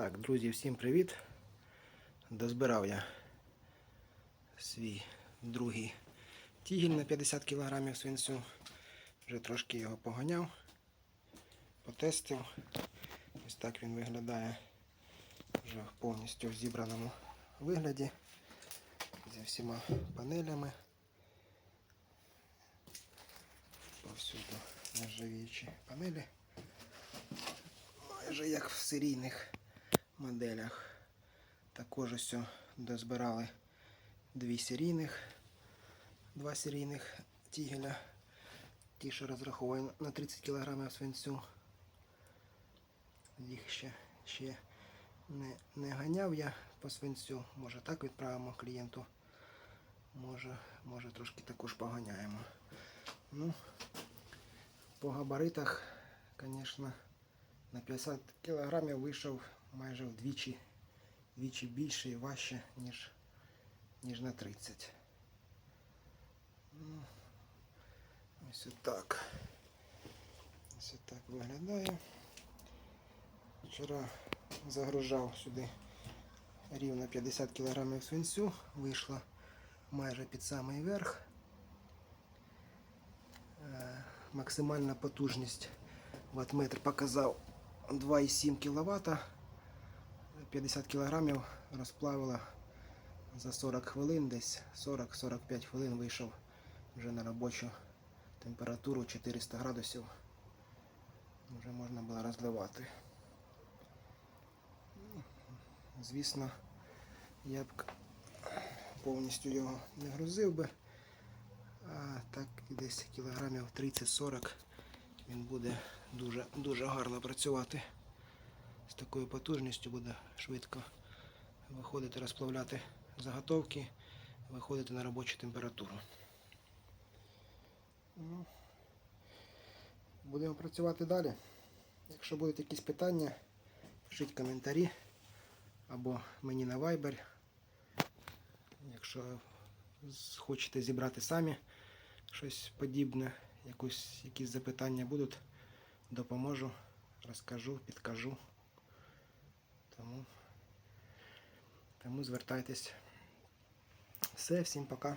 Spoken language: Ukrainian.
Так, друзі, всім привіт. Дозбирав я свій другий тігель на 50 кг свинцю. Вже трошки його поганяв, потестив. Ось так він виглядає вже в повністю зібраному вигляді. Зі всіма панелями. Повсюду нержавіючі панелі. Майже як в серійних моделях. Також ось дозбирали дві серійних, два серійних тігеля. Ті, що розраховані на 30 кг свинцю. Їх ще, ще не, не ганяв я по свинцю. Може так відправимо клієнту. Може, може трошки також поганяємо. Ну, по габаритах, звісно, на 50 кг вийшов майже вдвічі, вдвічі більше і важче, ніж, ніж на 30. Ну, ось отак. Ось отак виглядає. Вчора загружав сюди рівно 50 кг свинцю, вийшло майже під самий верх. Е, Максимальна потужність ватметр показав 2,7 кВт. 50 кг розплавила за 40 хвилин, десь 40-45 хвилин вийшов вже на робочу температуру 400 градусів. Вже можна було розливати. Ну, Звісно, я б повністю його не грузив би, а так десь кілограмів 30-40 він буде дуже, дуже гарно працювати. З такою потужністю буде швидко виходити, розплавляти заготовки, виходити на робочу температуру. Ну, будемо працювати далі. Якщо будуть якісь питання, пишіть коментарі або мені на Viber. Якщо хочете зібрати самі щось подібне, якусь, якісь запитання будуть, допоможу, розкажу, підкажу. Тому, тому звертайтесь. Все, всім пока.